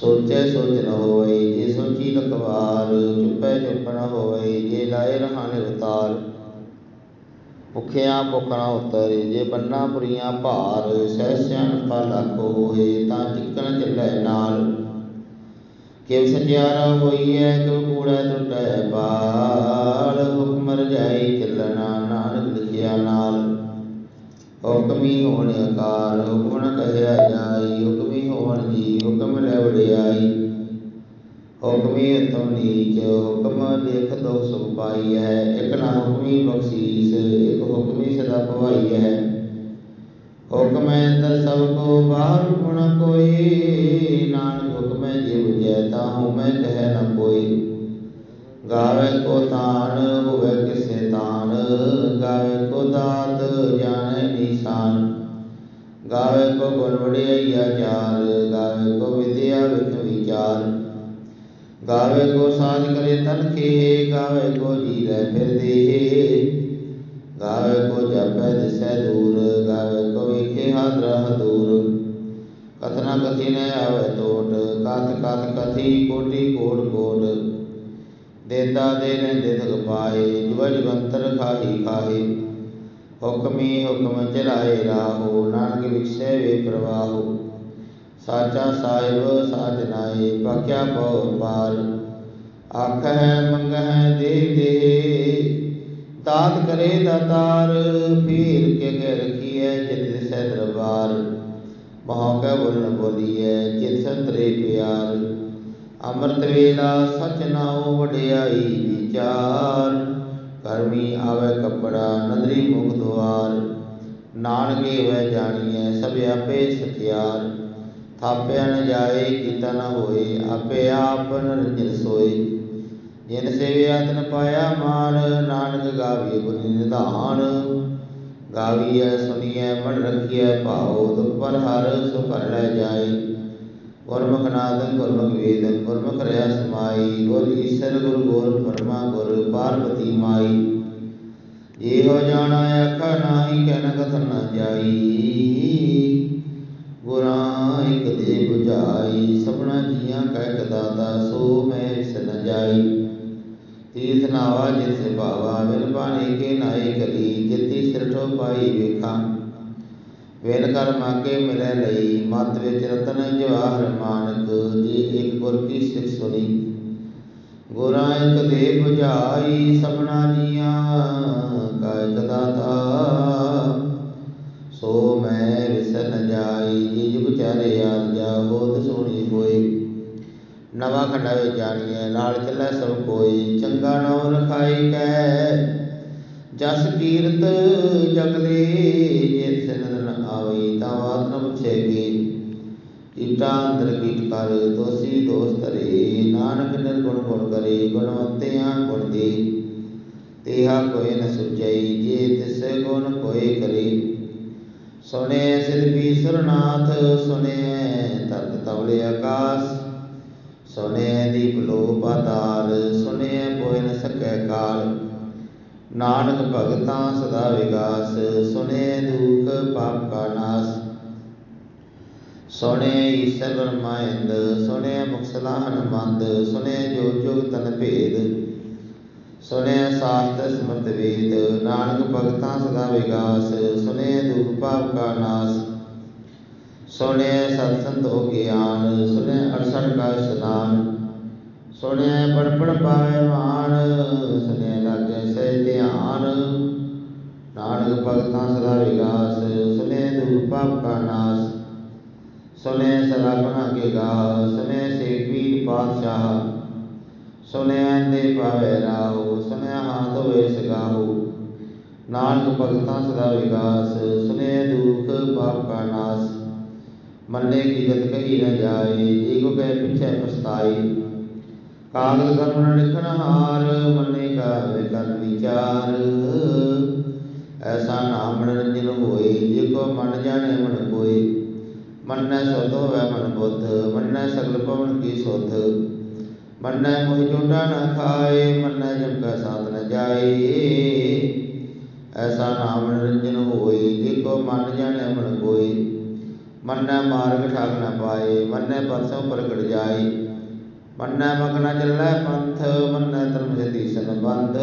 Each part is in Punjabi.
ਸੋਚੈ ਸੋਚ ਨ ਹੋਈ ਜੇ ਸੋਚੀ ਲਖਵਾਰ ਚੁੱਪੈ ਚੁੱਪ ਨ ਹੋਈ ਜੇ ਲਾਏ ਰਹਾ ਨਿਰਤਾਰ ਭੁਖਿਆ ਭੁਖ ਨ ਉਤਰੇ, ਜੇ ਬੰਨਾ ਪੁਰੀਆਂ ਭਾਰ, ਸਹਿ ਸਿਆਣਪਾ ਲੱਖ ਹੋਏ, ਤਾਂ ਚਿੱਕਣ ਚੱਲੈ ਨਾਲ। ਕਿਵ ਸਚਿਆਰਾ ਹੋਈਐ, ਕਿਵ ਕੂੜੈ ਟੁੱਟੈ ਬਾਲ, ਹੁਕਮ ਰਜਾਈ ਚੱਲਣਾ, ਨਾਨਕ ਲਿਖਿਆ ਨਾਲ। ਹੁਕਮੀ ਹੋਣ ਅਕਾਰ ਹੁਕਮ ਨ ਕਹਿਆ ਜਾਈ ਹੁਕਮੀ ਹੋਣ ਜੀ ਹੁਕਮ ਲੈ ਵਡਿਆਈ ਹੁਕਮੀ ਉਤਮ ਨੀਚ ਹੁਕਮ ਦੇਖ ਦੋ ਸੁਖ ਪਾਈ ਹੈ ਇਕ ਨਾ ਹੁਕਮੀ ਬਖਸ਼ੀਸ ਇਕ ਹੁਕਮੀ ਸਦਾ ਭਵਾਈ ਹੈ ਹੁਕਮੈ ਅੰਦਰ ਸਭ ਕੋ ਬਾਹਰ ਗੁਣ ਕੋਈ ਨਾਨਕ ਹੁਕਮੈ ਜੇ ਬੁਝੈ ਤਾਹੂ ਮੈਂ ਕਹਿ ਨ ਕੋਈ ਗਾਵੇ ਕੋ ਤਾਣ ਹੋਵੇ ਕਿਸੇ ਤਾਣ ਗਾਵੇ ਕੋ ਦਾਤ ਜਾਣੈ ਨਿਸ਼ਾਨ ਗਾਵੇ ਕੋ ਗੁਣ ਵਡਿਆਈਆ ਚਾਰ, ਗਾਵੇ ਕੋ ਵਿਦਿਆ ਵਿਖ ਵਿਚਾਰ। ਗਾਵੇ ਕੋ ਸਾਜ ਕਰੇ ਤਨ ਕੇ ਗਾਵੇ ਕੋ ਜੀ ਲੈ ਫਿਰ ਦੇ ਗਾਵੇ ਕੋ ਜਪੈ ਦਿਸੈ ਦੂਰ, ਗਾਵੇ ਕੋ ਵੇਖੇ ਹਾਦਰਾ ਦੂਰ ਕਥਨਾ ਕਥੀ ਨ ਆਵੇ ਟੋਟ ਕਥ ਕਥ ਕਥੀ ਕੋਟੀ ਕੋਟ ਕੋਟ। ਦੇਤਾ ਦੇ ਰਹਿੰਦੇ ਥਕ ਪਾਏ ਜੁਗ ਜੁਗੰਤਰ ਖਾਹੀ ਖਾਹੀ। ਹੁਕਮੀ ਹੁਕਮ ਚਲਾਏ ਰਾਹੋ, ਨਾਨਕ ਵਿਖਸੇ ਵੇ ਪ੍ਰਵਾਹੋ। ਸਾਚਾ ਸਾਹਿਬ, ਸਾਚ ਨਾਏ ਪਕਿਆ ਪਉ ਪਾਰ। ਮੰਗ ਹੈ ਦੇ ਦੇ ਦਾਤ ਕਰੇ ਦਾਤਾਰ ਫੀਰ ਕੇ ਕੇ ਰਖੀਐ ਜਿਤ ਸਹਿ ਦਰਬਾਰ। ਮਹਾ ਕੈ ਬੋਲਣ ਬੋਲੀਐ, ਜਿਤ ਸੰਤਰੇ ਪਿਆਰ। ਅੰਮ੍ਰਿਤ ਵੇਲਾ ਸਚ ਨਾਉ ਵਡਿਆਈ ਵਿਚਾਰ। ਕਰਮੀ ਆਵੇ ਕਪੜਾ, ਨਦਰੀ ਮੁਖ ਦੁਆਰ। ਨਾਨਕੇ ਵੈ ਜਾਣੀਐ, ਸਭ ਆਪੇ ਸਚਿਆਰ ਥਾਪਿਆ ਨ ਜਾਏ, ਕੀਤਾ ਨ ਹੋਏ, ਆਪੇ ਆਪ ਨਰੰਜਨ ਸੋਏ। ਜਿਨ ਸੇਵਿਆ ਤਨ ਪਾਇਆ ਮਾਨ, ਨਾਨਕ ਗਾਵੀ ਗੁਰ ਨਿਧਾਨ। ਗਾਵੀਐ ਸੁਣੀਐ ਮਨ ਰਖੀਐ ਭਾਉ, ਦੁਖ ਪਰ ਹਰ ਸੁ ਲੈ ਜਾਏ। ਗੁਰਮੁਖ ਨਾਦੰ ਗੁਰਮੁਖ ਵੇਦੰ ਗੁਰਮੁਖ ਰਿਆ ਸਮਾਈ ਗੁਰ ਈਸਰ, ਗੁਰ ਗੋਰ ਪਰਮਾ, ਗੁਰ ਪਾਰਵਤੀ ਮਾਈ। ਇਹੋ ਜਾਣਾ ਆਖਾ ਨਾਹੀ ਕਹਿਨ ਕਥਨ ਨ ਜਾਈ। ਗੁਰਾਂ ਇਕ ਦੇ 부ਝਾਈ ਸਭਨਾ ਜੀਆਂ ਕਹਿ ਕਦਾਤਾ ਸੋ ਮੈਂ ਵਿਸ ਨ ਜਾਈ। ਤੀਰਥ ਨਾਵਾ ਜਿਸ ਭਾਵਾ ਵਿਨ ਬਾਣੀ ਕੇ ਨਾਈ ਕਲੀ ਜਿਤੀ ਸਿਰਠੋ ਪਾਈ ਵੇਖਾਂ। ਵੇਲ ਕਰ ਮਾਗੇ ਮਿਲੈ ਲਈ, ਮਤ ਵਿੱਚ ਰਤਨ ਜਵਾਹਰ ਮਾਨਕ ਜੀ ਇੱਕ ਗੁਰ ਕੀ ਸਿੱਖ ਸੁਣੀ। ਗੁਰਾਂ ਇੱਕ ਦੇ 부ਝਾਈ ਸਭਨਾ ਜੀਆਂ ਕਾ ਇਕ ਸੋ ਮੈਂ ਵਿਸਨ ਜਾਈ ਜੀ ਜੁਗ ਚਾਰੇ ਯਾਦ ਜਾ ਹੋਤ ਸੋਣੀ ਨਵਾਂ ਖੰਡਾ ਵਿੱਚ ਜਾਣੀਐ, ਨਾਲ ਚੱਲੈ ਸਭ ਕੋਈ, ਚੰਗਾ ਨਾਮ ਰਖਾਈ ਕੈ। ਜਸ ਕੀਰਤ ਜਗਲੇ ਜੇ ਸਿਨਨ ਨ ਆਵਈ ਤਾਂ ਬਾਤ ਨ ਪੁੱਛੇਗੀ ਕੀਟਾ ਅੰਦਰ ਕੀਟ ਕਰ ਦੋਸੀ ਦੋਸ ਧਰੇ, ਨਾਨਕ ਨਿਰਗੁਣ ਗੁਣ ਕਰੇ, ਗੁਣਵੰਤਿਆਂ ਗੁਣ ਦੇ। ਤੇਹਾ ਕੋਇ ਨ ਸੁਝਈ ਜੇ ਸੁਣੇ ਸਿਰਪੀ ਸੁਰਨਾਥ, ਸੁਣੇ ਤਰਕ ਤਵਲੇ ਆਕਾਸ। ਸੁਣੇ ਦੀਪ ਲੋ ਪਾਤਾਲ ਸੁਣੇ ਕੋਇ ਨ ਸਕੈ ਕਾਲ। ਨਾਨਕ ਭਗਤਾਂ ਸਦਾ ਵਿਗਾਸ, ਸੁਣੇ ਦੁਖ ਪਾਪ ਕਾ ਨਾਸ। ਸੁਣੇ ਈਸ਼ਰ ਬਰਮਾਇੰਦ ਸੁਣੇ ਮੁਕਸਲਾਹਨ ਮੰਦ, ਸੁਣੇ ਜੋ ਜੁਗ ਤਨ ਭੇਦ। ਸੁਣੇ ਸਾਸਤ ਸਮਤ ਵੇਦ, ਨਾਨਕ ਭਗਤਾਂ ਸਦਾ ਵਿਗਾਸ, ਸੁਣੇ ਦੁਖ ਪਾਪ ਕਾ ਨਾਸ। ਸੁਣੇ ਸਤ ਸੰਤੋ ਗਿਆਨ ਸੁਣੇ ਅੜਸਠ ਕਾ ਇਸ਼ਨਾਨ। ਸੁਣੇ ਪੜ ਪੜ ਪਾਵੇ ਮਾਨ, ਸੁਣੇ ਲਾਗੇ ਸੇ ਧਿਆਨ। ਨਾਨਕ ਭਗਤਾਂ ਸਦਾ ਵਿਗਾਸ ਸੁਨੇ ਦੁਖ ਪਾਪ ਕਾ ਨਾਸ ਸੁਨੇ ਸਰਾਪਨਾ ਕੇ ਗਾ ਸੁਨੇ ਸੇਖਵੀਰ ਪਾਤਸ਼ਾਹ। ਸੁਨੇ ਅੰਦੇ ਪਾਵੇ ਰਾਹੋ ਸੁਨੇ ਹਾਥ ਹੋਏ ਸਗਾਹੋ। ਨਾਨਕ ਭਗਤਾਂ ਸਦਾ ਵਿਗਾਸ ਸੁਨੇ ਦੁਖ ਪਾਪ ਕਾ ਨਾਸ। ਮੰਨੇ ਕੀ ਜਤ ਕਹੀ ਨ ਜਾਏ, ਜੀ ਕੋ ਕਹੇ ਪਿਛੈ ਪਛਤਾਈ ਕਾਗਦ ਕਰਮ ਲਿਖਨ ਹਾਰ, ਮਨੇ ਕਾ ਵਿਕਲ ਵਿਚਾਰ। ਐਸਾ ਨਾਮ ਨਿਰੰਜਨ ਹੋਏ, ਜੇ ਕੋ ਮਨ ਜਾਣੇ ਮਨ ਕੋਈ ਮੰਨੈ ਸੁਧ ਹੋਵੈ ਮਨ ਬੁੱਧ, ਮੰਨੈ ਸਗਲ ਪਵਨ ਕੀ ਸੁਧ। ਮੰਨੈ ਮੋਹਿ ਜੋਟਾ ਨ ਖਾਏ, ਮੰਨੈ ਜਮ ਕਾ ਸਾਥ ਨ ਜਾਏ। ਐਸਾ ਨਾਮ ਨਿਰੰਜਨ ਹੋਏ, ਜੇ ਕੋ ਮਨ ਜਾਣੈ ਮਨ ਕੋਈ ਮੰਨੈ ਮਾਰਗ ਠਾਕ ਨ ਪਾਏ, ਮੰਨੈ ਪਰਸੋਂ ਪ੍ਰਗਟ ਜਾਏ। ਮੰਨੈ ਮਗਨ ਚੱਲੈ ਪੰਥ, ਮੰਨੈ ਧਰਮ ਜਤੀ ਸੰਬੰਧ।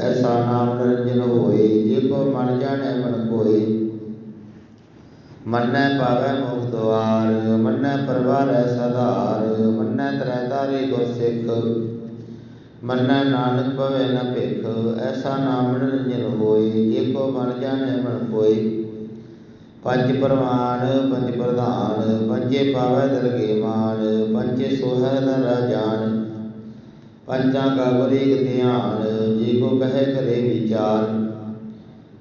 ਐਸਾ ਨਾਮ ਨਿਰੰਜਨ ਹੋਏ, ਜੇ ਕੋ ਮਨ ਜਾਣੈ ਮਨ ਕੋਈ ਮੰਨੈ ਪਾਵੈ ਮੁਖ ਦੁਆਰ, ਮੰਨੈ ਪਰਵਾਰੈ ਸਧਾਰ, ਮੰਨੈ ਤਰੈ ਤਾਰੇ ਗੁਰ ਸਿੱਖ। ਮੰਨੈ ਨਾਨਕ ਭਵੈ ਨ ਭਿਖ, ਐਸਾ ਨਾਮ ਨਿਰੰਜਨ ਹੋਏ, ਜੇ ਕੋ ਮਨ ਜਾਣੈ ਮਨ ਕੋਈ ਪੰਜ ਪ੍ਰਵਾਨ, ਪੰਜ ਪ੍ਰਧਾਨ, ਪੰਜੇ ਪਾਵੈ ਦਰਗੇ ਮਾਨ, ਪੰਜੇ ਸੋਹੈ ਨਰ ਜਾਨ। ਪੰਚਾਂ ਕਾ ਗੁਰੇਕ ਧਿਆਨ, ਜੇ ਕੋ ਕਹੈ ਕਰੇ ਵਿਚਾਰ।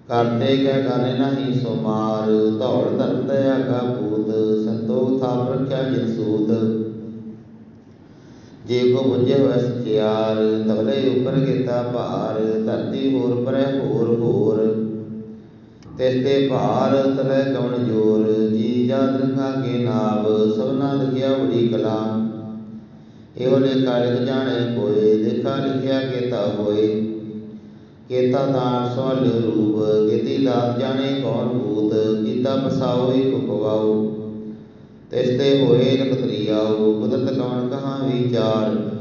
ਕਰਤੇ ਕਹਿ ਕਰੇ ਨਹੀਂ ਸੋ ਮਾਰ ਧੌੜ ਧਰਮ ਦਇਆ ਕਾ ਭੂਤ ਸੰਤੋਖ ਥਾਪ ਰੱਖਿਆ ਜਿਨ ਸੂਤ। ਜੇ ਕੋ ਬੁਝੇ ਹੋਇ ਸਚਿਆਰ, ਤਵਲੇ ਉਪਰ ਕੀਤਾ ਭਾਰ, ਧਰਤੀ ਹੋਰ ਪਰੈ ਹੋਰ ਹੋਰ। ਤਿਸ ਭਾਰ ਤਲੇ ਕਵਣ ਜੋਰ, ਜੀ ਜਾ ਦਰੰਗਾ ਕੇ ਨਾਮ ਸਭਨਾ ਲਿਖਿਆ ਬੜੀ ਕਲਾਮ ਇਹੋ ਲੇਖਾ ਲਿਖ ਜਾਣੇ ਕੋਏ, ਲੇਖਾ ਲਿਖਿਆ ਕੀਤਾ ਹੋਏ। ਕੇਤਾ ਦਾਨ ਸਵਾਲ ਰੂਪ, ਕੀਤੀ ਦਾਤ ਜਾਣੇ ਕੌਣ ਭੂਤ, ਕੀਤਾ ਪਸਾਓ ਇਕ ਪਵਾਓ ਹੋਏ ਲਖਤਰੀ ਆਓ ਕੁਦਰਤ ਕਵਣ ਕਹਾ ਵਿਚਾਰ।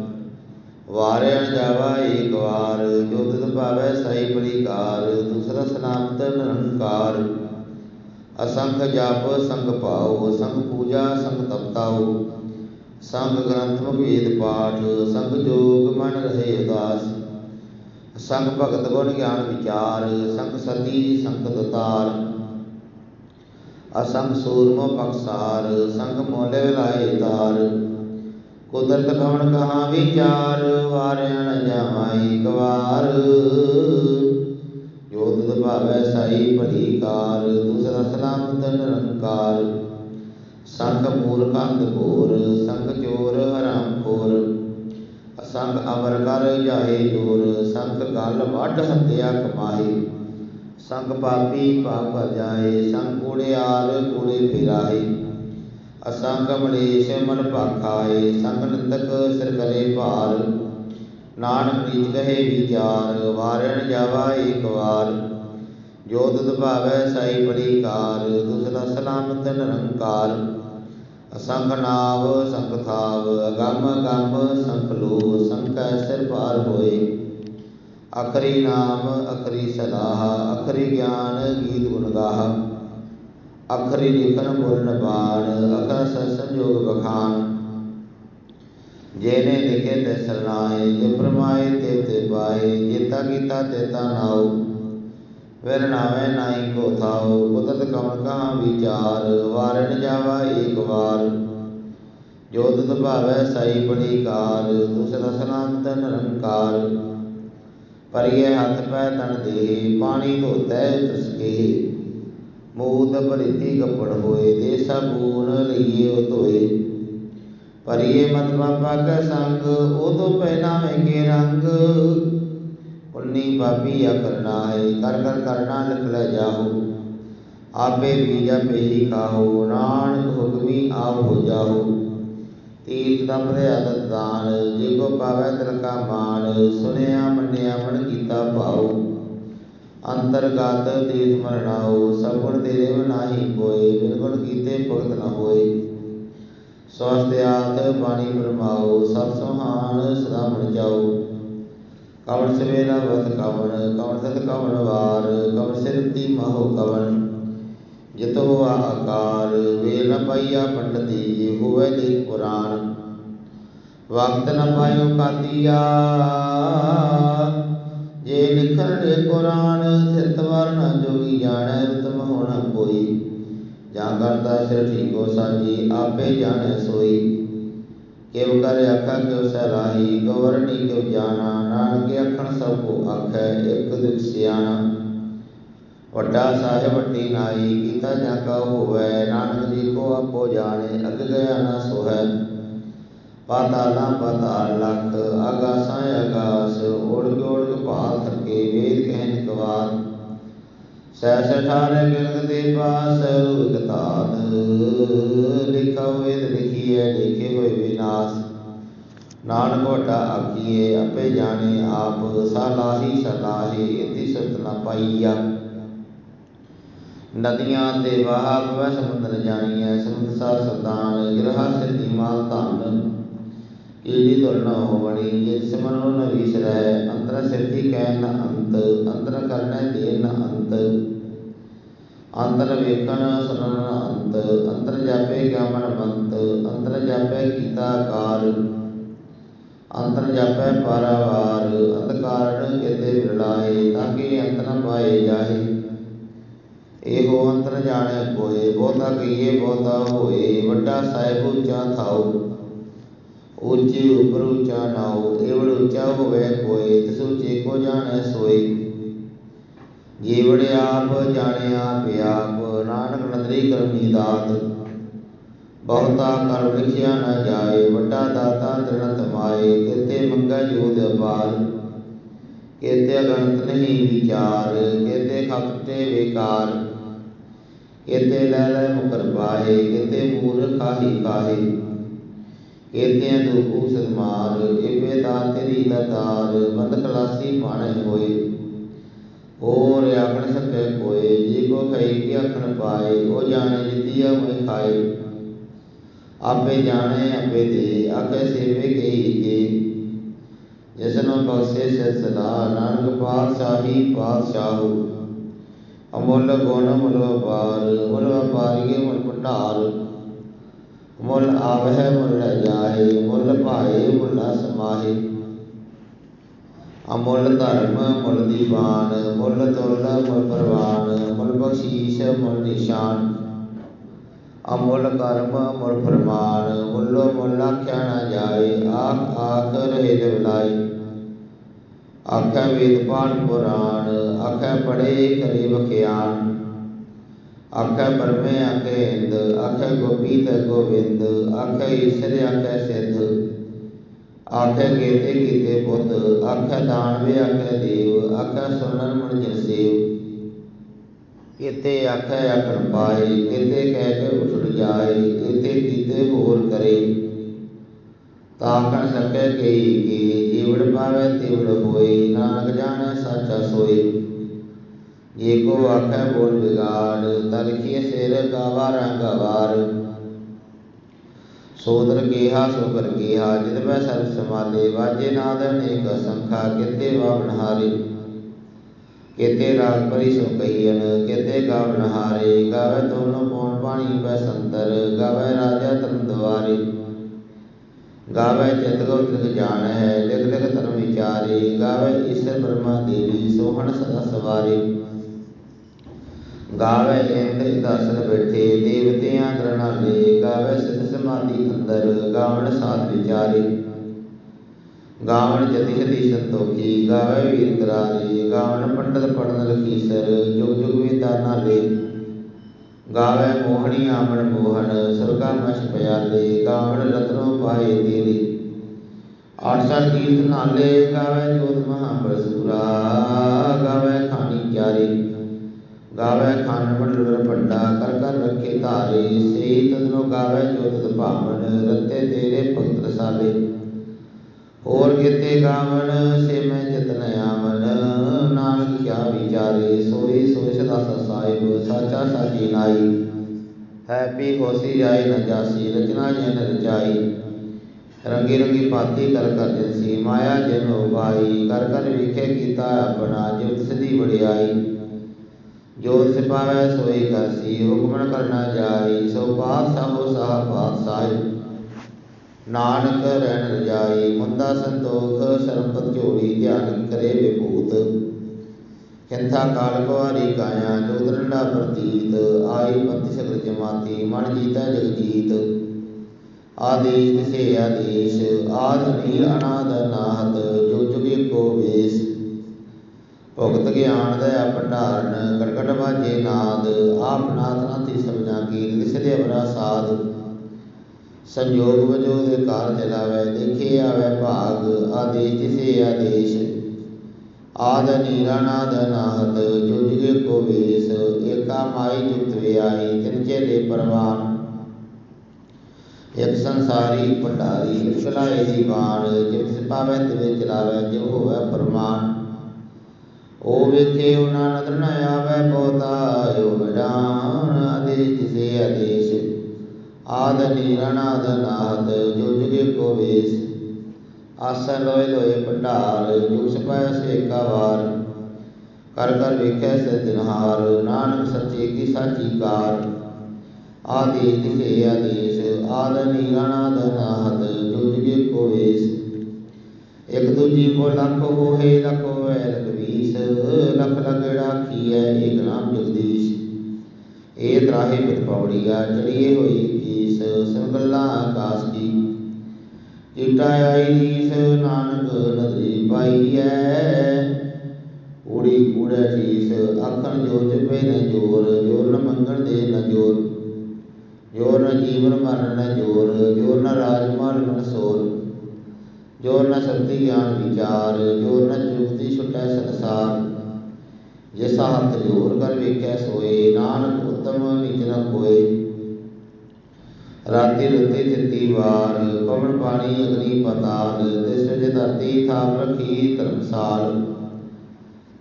ਵਾਰਿਆ ਜਾਵਾ ਏਕ ਵਾਰ, ਜੋ ਤਿਤ ਪਾਵੈ ਸਾਈ ਪਰਿਕਾਰ ਕਾਰ ਦੂਸਰਾ ਸਨਾਮਤ ਨਿਰੰਕਾਰ ਅਸੰਖ ਜਾਪ, ਸੰਗ ਪਾਓ, ਸੰਗ ਪੂਜਾ, ਸੰਗ ਤਪਤਾਓ। ਸੰਗ ਗ੍ਰੰਥ ਵੇਦ ਪਾਠ, ਸੰਗ ਜੋਗ ਮਨ ਰਹੇ ਉਦਾਸ। ਸੰਗ ਭਗਤ ਗੁਣ ਗਿਆਨ ਵਿਚਾਰ, ਸੰਗ ਸਤੀ ਸੰਕਤ ਤਾਰ ਅਸੰਗ ਸੂਰਮ ਪਖਸਾਰ ਸੰਗ ਮੋਲੇ ਲਾਏ ਤਾਰ ਕੁਦਰਤ ਕਵਣ ਕਹਾ ਵਿਚਾਰ, ਵਾਰਿਆ ਨ ਜਾਵਾਈ ਕਵਾਰ। ਜੋ ਤੁਧ ਭਾਵੈ ਸਾਈ ਭਲੀ ਕਾਰ ਦੂਸਰਾ ਸਲਾਮਤ ਨਿਰੰਕਾਰ ਸੰਗ ਮੂਲ ਕੰਦ ਘੋਰ ਸੰਗ ਚੋਰ ਹਰਾਮ ਖੋਰ। ਸੰਗ ਅਮਰ ਕਰ ਜਾਏ ਜੋਰ ਸੰਗ ਗਲ ਵੱਢ ਹੱਤਿਆ ਕਮਾਏ। ਸੰਗ ਪਾਪੀ ਪਾਪ ਜਾਏ ਸੰਗ ਕੂੜਿਆਲ ਕੂੜੇ ਫਿਰਾਏ। ਅਸੰਗ ਮਲੇਸ਼ ਮਨ ਭਾਖਾਏ, ਸੰਗ ਨੰਦਕ ਸਿਰ ਕਰੇ ਭਾਰ। ਨਾਨਕ ਨੀਚ ਕਹੇ ਵਿਚਾਰ ਵਾਰਣ ਜਾਵਾ ਏਕ ਵਾਰ। ਜੋ ਤੁਧ ਭਾਵੈ ਸਾਈ ਬੜੀ ਕਾਰ ਦੁਸਰਾ ਸਲਾਮਤ ਨਿਰੰਕਾਰ। ਅਸੰਗ ਨਾਵ ਸੰਖ ਥਾਵ, ਅਗੰਮ ਅਗੰਮ ਸੰਖ ਲੋ ਸੰਕੈ ਸਿਰ ਪਾਰ ਹੋਏ। ਅਖਰੀ ਨਾਮ, ਅਖਰੀ ਸਲਾਹ, ਅਖਰੀ ਗਿਆਨ ਗੀਤ ਗੁਣ ਗਾਹ। ਅਖਰੀ ਲਿਖਨ ਬੋਲਨ ਬਾਣ ਅਖਰ ਸਤ ਸੰਜੋਗ ਬਖਾਨ ਜੇਨੇ ਲਿਖੇ ਤੇ ਸਰਨਾਏ ਜੇ ਫਰਮਾਏ ਤੇ ਤੇ ਪਾਏ ਜੇਤਾ ਕੀਤਾ ਤੇਤਾ ਨਾਉ। ਵਿਰ ਨਾਵੇਂ ਨਾਹੀ ਕੋ ਥਾਉ, ਕੁਦਰਤ ਕਵਣ ਕਹਾ ਵਿਚਾਰ, ਵਾਰਣ ਜਾਵਾ ਏਕ ਵਾਰ। ਜੋ ਤੁਧ ਭਾਵੈ ਸਾਈ ਬੜੀ ਕਾਰ ਦੂਸਰਾ ਸਨਾਤਨ ਨਿਰੰਕਾਰ। ਪਰਿਏ ਹੱਥ ਪੈ ਤਨ ਦੇ, ਪਾਣੀ ਧੋਤੈ ਤਸਕੇ। ਮੂਤ ਭਰਿਤੀ ਕੱਪੜ ਹੋਏ ਦੇ ਸਬੂਨ ਲਈਏ ਧੋਏ। ਪਰਿਏ ਮਤ ਬਾਪਾ ਕੈ ਸੰਗ, ਉਹ ਤੋਂ ਪਹਿਨਾਵੇਂ ਕੇ ਰੰਗ। ਪੁੰਨੀ ਪਾਪੀ ਆ ਕਰਨਾ ਹੈ ਕਰ ਕਰ ਕਰਨਾ ਲਿਖ ਲੈ ਜਾਹੋ। ਆਪੇ ਬੀਜਾ ਪੇਹੀ ਖਾਹੋ, ਨਾਨਕ ਹੁਕਮੀ ਆਪ ਹੋ ਜਾਹੋ। ਤੀਰਥ ਦਾ ਭਰਿਆ ਦਾਨ ਜੇ ਕੋ ਪਾਵੈ ਤਿਲ ਕਾ ਮਾਨ ਸੁਨਿਆ ਮੰਨਿਆ ਮਨ ਕੀਤਾ ਭਾਉ। ਅੰਤਰਗਤ ਤੀਰਥ ਮਰਣਾਓ ਸਭ ਤੇਰੇ ਨਾਹੀ ਕੋਏ ਬਿਨ ਕੀਤੇ ਭਗਤ ਨ ਹੋਏ। ਸਵਸਤਿਆਤ ਬਾਣੀ ਬਰਮਾਓ ਸਭ ਸੁਹਾਨ ਸਦਾ ਮਨ ਜਾਓ। ਕਵਣ ਸਵੇਲਾ ਵਤ ਕਵਣ ਕਵਣ ਸਤ ਕਵਣ ਵਾਰ, ਕਵਣ ਸਿਰਤੀ ਮਹੋ ਕਵਣ। ਜਿਤੋ ਆਕਾਰ, ਵੇਲ ਨ ਪਾਈਆ ਪੰਡਤੀ ਹੋਵੇ ਦੇ ਪੁਰਾਣ। ਵਕਤ ਨ ਪਾਇਓ ਕਾਦੀਆ ਜੇ ਲਿਖਣ ਕੁਰਾਨ ਸਿਰਤ ਵਰਨ ਜੋਗੀ ਜਾਣੈ ਰਤਮ ਹੋਣਾ ਕੋਈ। ਜਾਂ ਕਰਤਾ ਸਿਰ ਠੀਕੋ ਸਾਜੀ ਆਪੇ ਜਾਣੈ ਸੋਈ। ਕਿਵ ਕਰ ਆਖਾ, ਕਿਉ ਸਰਾਈ ਗਵਰਣੀ ਕਿਉ ਜਾਣਾ, ਨਾਨਕ ਆਖਣ ਸਭ ਕੋ ਆਖੈ, ਇੱਕ ਦਿਵ ਸਿਆਣਾ। ਵੱਡਾ ਸਾਹਿਬ ਵੱਡੀ ਨਾਈ, ਕੀਤਾ ਜਾਂ ਕਾ ਹੋਵੈ, ਨਾਨਕ ਜੀ ਕੋ ਆਪੋ ਜਾਣੇ ਅਗ ਗਿਆ ਨਾ ਸੋਹੈ। ਪਾਤਾਲਾਂ ਪਾਤਾਲ ਲਖ ਆਗਾਸਾਂ ਆਗਾਸ, ਉੜ ਕੇ ਉੜ ਕੇ ਭਾਲ ਥਕੇ, ਵੇਦ ਕਹਿਨ ਕਵਾਰ। ਸਹਿ ਸਠਾਰੇ ਗਿਰਦ ਦੇ ਪਾਸ ਰੂਪ ਤਾਤ ਲਿਖਾ ਹੋਏ ਲਿਖੀਐ, ਲਿਖੇ ਨਾਨਕ ਵਟਾ ਆਖੀਏ ਆਪੇ ਜਾਣੇ ਆਪ ਸਲਾਹੀ ਸਲਾਹੀ ਇਤੀ ਸਤ ਨ ਪਾਈਆ। ਨਦੀਆਂ ਤੇ ਵਾਹ ਵੈ ਸਮੁੰਦਰ ਜਾਣੀਐ ਸਮੁੰਦ ਸਾਰ ਸਦਾਨ ਗਿਰਹਾ ਸਿੱਧੀ ਮਾਲ ਧਨ। ਕੀੜੀ ਤੁਲ ਨ ਹੋਵਣੀ ਜਿਸ ਸਿਮਰੋ ਨ ਵਿਸਰੈ ਅੰਤਰ ਸਿਰਧੀ ਕਹਿ ਨ ਅੰਤ, ਅੰਤਰ ਕਰਨੈ ਦੇ ਨ ਅੰਤ। ਅੰਤਰ ਵੇਖਣ, ਸੁਣਨ ਨ ਅੰਤ, ਅੰਤਰ ਜਾਪੇ ਗਿਆਮਨ ਅੰਤਰ ਜਾਪੈ ਪਾਰਾਵਾਰ ਅੰਧਕਾਰਨ ਕਿਤੇ ਵਿਰਲਾਏ, ਤਾਂ ਕਿ ਅੰਤ ਨ ਪਾਏ ਜਾਏ। ਇਹੋ ਅੰਤਰ ਜਾਣੈ ਕੋਏ, ਬਹੁਤਾ ਕਹੀਏ ਬਹੁਤਾ ਹੋਏ, ਵੱਡਾ ਸਾਹਿਬ ਉੱਚਾ ਥਾਉ। ਉੱਚੇ ਉਪਰ ਉੱਚਾ ਨਾਉ ਏਵੜ ਉੱਚਾ ਹੋਵੇ ਕੋਏ ਤਿਸ ਉੱਚੇ ਕੋ ਜਾਣੈ ਜੀਵੜ ਆਪ ਜਾਣੇ ਆਪ ਨਾਨਕ ਨਦਰੀ ਕਰਮੀ ਦਾਤ ਬਹੁਤਾ ਕਰ ਲਿਖਿਆ ਨ ਜਾਏ ਵੱਡਾ ਦਾਤਾ ਤ੍ਰਿਣਤ ਮਾਏ ਕਿਤੇ ਮੰਗਾ ਜੋਦ ਅਪਾਰ ਕਿਤੇ ਅਗਣਤ ਨਹੀਂ ਵਿਚਾਰ ਕਿਤੇ ਖਪਤੇ ਵਿਕਾਰ ਕਿਤੇ ਲੈ ਲੈ ਮੁਕਰ ਪਾਏ ਕਿਤੇ ਮੂਰ ਖਾਹੀ ਕਾਹੇ ਕਿਤੇ ਦੁਖੂ ਸਦਮਾਰ ਇਵੇ ਦਾ ਤੇਰੀ ਦਾਤਾਰ ਬੰਦ ਖਲਾਸੀ ਪਾਣੇ ਹੋਏ। ਹੋਰ ਆਖਣ ਸਕੇ ਕੋਏ, ਜੀ ਕੋ ਖਈ ਕੀ ਆਖਣ ਪਾਏ, ਉਹ ਜਾਣੇ ਜਿਤੀਆ ਮੈਂ ਖਾਏ। ਆਪੇ ਜਾਣੇ, ਆਪੇ ਦੇ, ਆਖੇ ਸੇਵੇ ਕਈ ਕੇ। ਜਿਸਨੂੰ ਬਖਸ਼ੇ ਸਿਲਸਿਲਾ ਨਾਨਕ ਪਾਤਸ਼ਾਹੀ ਪਾਤਸ਼ਾਹੂ। ਅਮੁੱਲ ਗੁਣ ਮੁੱਲ ਵਪਾਰ, ਮੁੱਲ ਵਪਾਰੀਏ ਮੁੱਲ ਭੰਡਾਰ। ਮੁੱਲ ਆਵਹਿ, ਮੁੱਲ ਜਾਏ ਮੁੱਲ ਭਾਏ ਮੁੱਲ ਸਮਾਹੇ ਅਮੁੱਲ ਧਰਮ, ਮੁੱਲ ਦੀਵਾਨ, ਮੁੱਲ ਤੁਲ ਮੁੱਲ ਪ੍ਰਵਾਨ, ਮੁੱਲ ਬਖਸ਼ੀਸ਼, ਮੁੱਲ ਨਿਸ਼ਾਨ। ਅਮੁੱਲ ਕਰਮ, ਮੁੱਲ ਫਰਮਾਨ, ਮੁੱਲੋ ਮੁੱਲ ਆਖਿਆ ਨਾ ਜਾਏ, ਆਖ ਆਖ ਰਹੇ ਦਿਵਲਾਈ ਆਖੈ ਵੇਦ ਪਾਠ ਪੁਰਾਣ, ਆਖੈ ਪੜੇ ਕਰੇ ਬਖਿਆਨ ਆਖੈ ਪਰਮੇ ਆਖੈ ਇੰਦ, ਆਖੈ ਗੋਪੀਤ ਗੋਵਿੰਦ, ਆਖੈ ਈਸ਼ਰ ਆਖੈ ਸਿੱਧ। ਆਖੈ ਕੀਤੇ ਕੀਤੇ ਬੁੱਧ ਆਖੈ ਦਾਨਵੇ ਆਖੈ ਦੇਵ, ਆਖੈ ਸੁਨਨ ਮਨ ਜਿਨ ਸੇਵ। ਕੀਤੇ ਆਖੈ ਆਖਣ ਪਾਏ ਕੀਤੇ ਕਹਿ ਕੇ ਉਠੜ ਜਾਏ ਕੀਤੇ ਕੀਤੇ ਹੋਰ ਕਰੇ। ਤਾਕਣ ਸਕੈ ਕਈ ਕੀ ਜੀਵੜ ਪਾਵੇ ਤਿਵੜ ਹੋਏ, ਨਾਨਕ ਜਾਣੈ ਸਾਚਾ ਸੋਏ। ਜੇ ਕੋ ਆਖੈ ਬੋਲ ਵਿਗਾੜ ਤਲਖੀ ਸਿਰ ਗਾਵਾ ਰੰਗ ਵਾਰ ਸੋਦਰ ਕੀਹਾ ਸੋਕਰ ਕੀਹਾ ਜਿਤ ਮੈਂ ਸਰਬ ਸਮਾਲੇ ਵਾਜੇ ਨਾਦ ਅਨੇਕ ਸੰਖਾ ਕਿਤੇ ਰਾਗ ਪਰੀ ਸੋ ਕਹੀਨ ਕਿਤੇ ਗਾਵਨ ਹਾਰੇ। ਗਾਵੇ ਦੋਨੋਂ ਪੌਣ ਪਾਣੀ ਪੈ ਸੰਤਰ, ਗਾਵੇ ਰਾਜਾ ਤਰਨ ਦਵਾਰੇ। ਗਾਵੇ ਚਿਤ ਗੋ ਤਿਤ ਜਾਣ ਹੈ ਲਿਖ ਲਿਖ ਧਰਮ ਵਿਚਾਰੇ। ਗਾਵੇ ਈਸ਼ਰ ਬ੍ਰਹਮਾ ਦੇਵੀ, ਸੋਹਣ ਸਦਾ ਸਵਾਰੇ। ਗਾਵੇ ਇੰਦਰ ਦਰਸ਼ਨ ਬੈਠੇ, ਦੇਵਤਿਆਂ ਦਰਨਾਲੇ ਗਾਵੇ ਸਿਧ ਸਮਾਧੀ ਅੰਦਰ ਗਾਵਣ ਸਾਧ ਵਿਚਾਰੇ। ਗਾਵਣ ਜਤੀ ਜਤੀ ਸੰਤੋਖੀ, ਗਾਵੇ ਵੀਰ ਕਰਾਰੇ, ਗਾਵਣ ਪੰਡਤ ਪੜਨ ਲਖੀਸਰ ਜੁਗ ਜੁਗ ਵੇਦਾ ਨਾਲੇ। ਗਾਵੇ ਮੋਹਣੀ ਆਮਣ ਮੋਹਨ ਸੁਰਗਾ ਮਛ ਪਿਆਲੇ, ਗਾਵਣ ਰਤਨੋ ਪਾਏ ਤੇਰੇ। ਆਠਸਾ ਕੀਰਤ ਨਾਲੇ, ਗਾਵੇ ਜੋਤ ਮਹਾ ਮਹਾਪਰਸੂਰਾ, ਗਾਵੇ ਖਾਨੀ ਚਾਰੇ। ਗਾਵੇ ਖਾਨ ਮੰਡਲ ਪੰਡਾ ਕਰ ਕਰ ਰੱਖੇ ਧਾਰੇ, ਸੇ ਤਦਨੋ ਗਾਵੇ ਜੋਤ ਭਾਵਨ ਰਤੇ ਤੇਰੇ ਭਗਤ ਰਸਾਲੇ ਹੋਰ ਕਿਤੇ ਗਾਵਨ ਸੇ ਮੈਂ ਜਤਨ ਆਵਨ ਨਾਨਕ ਕਿਆ ਵਿਚਾਰੇ ਸੋਈ ਸੋਈ ਸਦਾ ਸਾਹਿਬ ਸਾਚਾ ਸਾਚੀ ਨਾਈ। ਹੈਪੀ ਹੋਸੀ ਜਾਈ ਨ ਜਾਸੀ, ਰਚਨਾ ਜਨ ਰਚਾਈ। ਰੰਗੀ ਰੰਗੀ ਪਾਤੀ ਕਰ ਕਰ ਜਿਨਸੀ, ਮਾਇਆ ਜਿਨ ਉਪਾਈ ਕਰ ਕਰ ਵਿਖੇ ਕੀਤਾ ਆਪਣਾ ਜਿਵ ਸਦੀ ਵੜਿਆਈ ਜੋਤ ਸਿਪਾਵੈ ਸੋਈ ਕਰਸੀ ਹੁਕਮਨ ਕਰਨਾ ਜਾਈ ਸੋ ਪਾਤ ਸਾਹੋ ਸਾਹ ਪਾਤ ਨਾਨਕ ਰਹਿਣ ਰਜਾਈ, ਮੁੰਦਾ ਸੰਤੋਖ, ਸਰਬਤ ਝੋੜੀ ਧਿਆਨ ਕਰੇ ਵਿਭੂਤ। ਖਿੰਥਾ ਕਾਲ ਕੁਵਾਰੀ ਕਾਇਆ ਜੋਦਰੰਡਾ ਪ੍ਰਤੀਤ, ਆਈ ਪੰਥ ਸਕਲ ਜਮਾਤੀ, ਮਨ ਜੀਤਾ ਜਗਜੀਤ। ਆਦੇਸ਼ ਦਿਸੇ ਆਦੇਸ਼, ਆਦ ਨੀਰ ਅਨਾਦ ਨਾਹਤ ਜੋ ਜੁਗੇ ਕੋ ਵੇਸ। ਭੁਗਤ ਗਿਆਨ ਦਇਆ ਭੰਡਾਰਨ ਕਟਕਟ ਵਾਜੇ ਨਾਦ, ਆਪ ਨਾਥ ਨਾਥੀ ਸਭਨਾ ਕੀ ਦਿਸਦੇ ਅਵਰਾ ਸਾਧ। ਸੰਜੋਗ ਵਜੋਂ ਦੇ ਕਾਰ ਚਲਾਵੇ, ਦੇਖੇ ਆਵੇ ਭਾਗ, ਆਦੇਸ਼ ਤਿਸੇ ਆਦੇਸ਼। ਆਦ ਨੀਰਾਨਾਦ ਨਾਹਤ ਜੁਜਗੇ ਕੋ ਵੇਸ, ਏਕਾ ਮਾਈ ਜੁਗਤ ਵਿਆਹੀ, ਤਿਨ ਚੇਲੇ ਪਰਵਾਨ। ਇਕ ਸੰਸਾਰੀ ਭੰਡਾਰੀ ਵਿਖਲਾਏ ਦੀ ਬਾਣ ਜਿਵ ਸਿਪਾਵੇ ਤਿਵੇ ਚਲਾਵੇ ਜਿਵ ਹੋਵੇ ਫਰਮਾਨ ਉਹ ਵੇਖੇ ਉਹਨਾਂ ਨਦਰ ਨ ਆਵੇ ਬਹੁਤਾ ਜੋ ਵਿਡਾਨ ਆਦੇਸ਼ ਤਿਸੇ ਆਦੇਸ਼। ਆਦ ਨੀਰਣਾਦ ਨਾਦ ਜੋ ਜੁਗੇ ਕੋ ਵੇਸ। ਆਸਨ ਲੋਏ ਲੋਏ ਭੰਡਾਰ ਜੁਗ ਸਪੈ ਸੇਕਾ ਵਾਰ। ਕਰ ਕਰ ਵੇਖੈ ਸੇ ਦਿਨਹਾਰ ਨਾਨਕ ਸੱਚੇ ਕੀ ਸਾਚੀ ਕਾਰ। ਆਦੇਸ਼ ਤਿਸੇ ਆਦੇਸ਼, ਆਦ ਨੀਰਣਾਦ ਨਾਦ ਜੋ ਜੁਗੇ ਕੋ ਵੇਸ। ਇਕ ਦੂਜੀ ਕੋ ਲੱਖ ਹੋਏ ਲੱਖ ਹੋਏ ਲਖ ਵੀਸ ਲੱਖ ਲੱਖ ਨਾਮ ਜਗਦੀਸ਼। ਏ ਤਰਾਹੇ ਬਿਤ ਪੌੜੀਆ, ਚੜੀਏ ਹੋਈ ਕੀਸ ਸਭ ਆਕਾਸ ਕੀ ਚੀਟਾ ਆਈ ਨੀਸ, ਨਾਨਕ ਨਦਰੀ ਪਾਈਐ। ਊੜੀ ਕੂੜੈ ਠੀਸ ਆਖਣ ਜੋ ਜਪੇ ਨ ਜੋਰ ਜੋਰ ਨ ਮੰਗਣ ਦੇ ਨ ਜੋਰ। ਜੋਰ ਨ ਜੀਵਨ ਮਰਨ ਨ ਜੋਰ ਜੋਰ ਨ ਰਾਜ ਮਨ ਮਨ ਸੋਰ। ਜੋਰ ਨ ਸ਼ਕਤੀ ਗਿਆਨ ਵਿਚਾਰ, ਜੋਰ ਨ ਜੁਗਤੀ ਛੁਟੈ ਸੰਸਾਰ। ਜਿਸਾ ਹੱਥ ਜੋਰ ਕਰ ਵੇਖੈ ਸੋਏ, ਨਾਨਕ ਉਤਮ ਨੀਚ ਨ ਕੋਏ ਰਾਤੀ ਰੁੱਤੀ ਤਿੱਤੀ ਵਾਰ, ਪਵਨ ਪਾਣੀ ਅਗਨੀ ਪਤਾਲ, ਤਿਸ ਵਿਚ ਧਰਤੀ ਥਾਪ ਰਖੀ ਧਰਮਸਾਲ।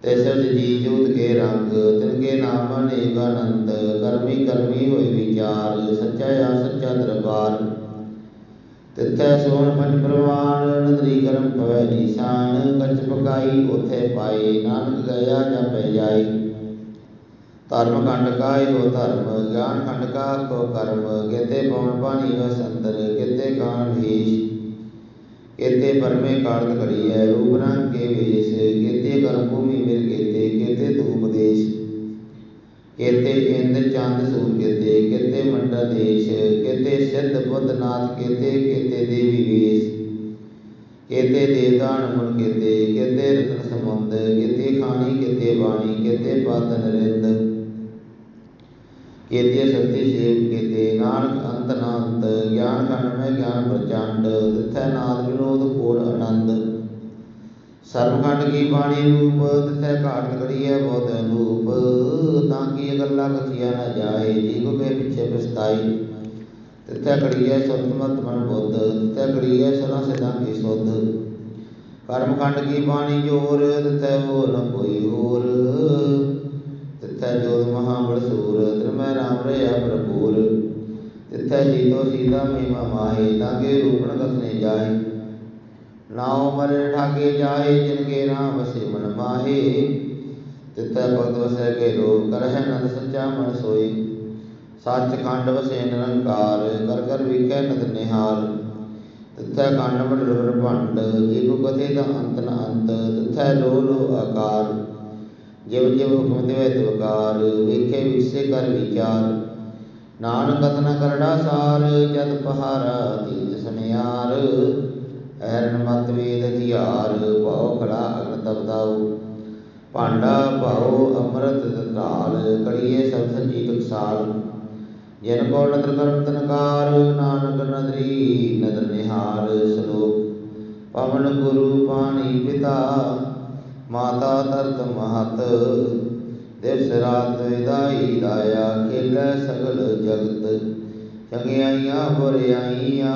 ਤਿਸ ਜੀ ਜੂਤ ਕੇ ਰੰਗ, ਤਿਨ ਕੇ ਨਾਮ ਅਨੇਕ ਅਨੰਤ, ਕਰਮੀ ਕਰਮੀ ਹੋਏ ਵਿਚਾਰ, ਸੱਚਾ ਆ ਸੱਚਾ ਦਰਬਾਰ। ਤਿੱਥੈ ਸੋਣ ਪੰਜ ਪ੍ਰਵਾਨ, ਨਦਰੀ ਕਰਮ ਪਵੈ ਨੀਸਾਨ ਕੱਚ ਪਕਾਈ ਉਥੇ ਪਾਏ, ਨਾਨਕ ਗਿਆ ਜਪੈ ਜਾਈ ਧਰਮ ਖੰਡ ਕਾ ਇਹੋ ਧਰਮ, ਗਿਆਨ ਖੰਡ ਕਾ ਕੋ ਕਰਮ, ਕਿਤੇ ਪਵਨ ਪਾਣੀ ਵਸੰਤਰ ਕਿਤੇ ਕਾਨ ਭੀਸ਼, ਕੇਤੇ ਪਰਮੇ ਕਾਰਤ ਘੜੀਐ ਰੂਪ ਰੰਗ ਕੇ ਵੇਸ ਕੇਤੇ ਕਰਮ ਭੂਮੀ ਮਿਲ ਕੇਤੇ ਕੇਤੇ ਕੇਤੇ ਇੰਦ ਚੰਦ ਸੂਰ ਕੇਤੇ ਕੇਤੇ ਮੰਡਲ ਦੇਸ਼, ਕੇਤੇ ਸਿੱਧ ਬੁੱਧ ਕੇਤੇ ਕੇਤੇ ਦੇਵੀ ਵੇਸ ਕੇਤੇ ਦੇਵਦਾਨ ਮੁਨ ਕੇਤੇ ਕੇਤੇ ਰਤਨ ਸਮੁੰਦ ਕੇਤੇ ਖਾਣੀ, ਕੇਤੇ ਬਾਣੀ, ਕੇਤੇ ਪਤ ਨਰਿੰਦ। ਕੇਤੇ ਸਤੀ ਸੇਵ ਕੇਤੇ, ਨਾਨਕ ਅੰਤ ਨ ਗਿਆਨ ਖੰਡ ਮੈਂ ਗਿਆਨ ਪ੍ਰਚੰਡ ਤਿਥੈ ਨਾਦ ਵਿਨੋਦ ਕੋਲ ਆਨੰਦ। ਸਰਬਖੰਡ ਕੀ ਬਾਣੀ ਰੂਪ, ਤਿਥੈ ਘਾਟ ਘੜੀਐ ਬੋਧ ਅਨੂਪ। ਤਾਂ ਕੀ ਗੱਲਾਂ ਕਥੀਆਂ ਨਾ ਜਾਏ ਜੀ ਕੋ ਕੇ ਪਿਛੇ ਪਛਤਾਈ ਤਿਥੈ ਘੜੀਐ ਸੁਤਮਤ ਮਨ ਬੁੱਧ, ਤਿਥੈ ਘੜੀਐ ਸਦਾ ਸਿਧਾਂ ਕੀ ਸੁਧ। ਕਰਮਖੰਡ ਕੀ ਬਾਣੀ ਜੋਰ, ਤਿਥੈ ਹੋ ਨ ਕੋਈ ਹੋਰ। ਤਿਥੈ ਜੋਤ ਮਹਾ ਬਲ ਸੂਰ ਤ੍ਰਿਮੈ ਰਾਮ ਰਿਆ ਭਰਪੂਰ। ਤਿਥੈ ਜੀਤੋ ਸੀਤਾ ਮਹਿਮਾ ਮਾਹ, ਤਾਂ ਕਿ ਰੂਪਣ ਕਥਨੇ ਜਾਏ ਨਾਉ ਮਰੇ ਠਾਗੇ ਜਾਏ ਜਿਨ ਕੇ ਨਾਮ ਵਸੇ ਮਨ ਮਾਹੇ। ਤਿਥੈ ਭਗਤ ਵਸੈ ਕੇ ਲੋਕ ਕਰਹਿ ਨੰਦ ਸੱਚਾ ਮਨ ਸੋਈ ਸੱਚ ਖੰਡ ਵਸੇ ਨਿਰੰਕਾਰ, ਕਰ ਕਰ ਵੇਖੈ ਨਦ ਤਿਥੈ ਖੰਡ ਮੰਡਲ ਭੰਡ ਜੇ ਕੋ ਕਥੇ ਦਾ ਅੰਤ ਨ ਅੰਤ, ਤਿਥੈ ਲੋ ਲੋ ਆਕਾਰ। ਜਿਵ ਜਿਵ ਹੁਕਮ ਦੇਵੈ ਤਿਵਕਾਰ ਵੇਖੇ ਵਿਸੇ ਕਰ ਵਿਚਾਰ। ਨਾਨਕ ਕਥਨ ਕਰੜਾ ਸਾਰ, ਜਦ ਪਹਾਰਾ ਤੀਜ ਸੁਨਿਆਰ। ਐਰਨ ਮਤ ਵੇਦ ਹਥਿਆਰ ਭਉ ਖੜਾ ਅਗਨ ਤਬਦਾਉ ਭਾਂਡਾ ਭਾਉ ਅੰਮ੍ਰਿਤ ਧਾਲ ਕੜੀਏ ਸਭ ਸੱਚੀ ਟਕਸਾਲ ਜਿਨ ਕੋ ਨਦਰ ਕਰਮ ਤਨਕਾਰ, ਨਾਨਕ ਨਦਰੀ ਨਦਰ ਨਿਹਾਰ, ਸ਼ਲੋਕ। ਪਵਨ ਗੁਰੂ ਪਾਣੀ ਪਿਤਾ, ਮਾਤਾ ਤਰਤ ਮਹਤ। ਦਿਵਸ ਰਾਤ ਵਿਦਾਈ ਲਾਇਆ ਖੇਲੈ ਸਗਲ ਜਗਤ। ਚੰਗਿਆਈਆਂ, ਬੁਰਿਆਈਆਂ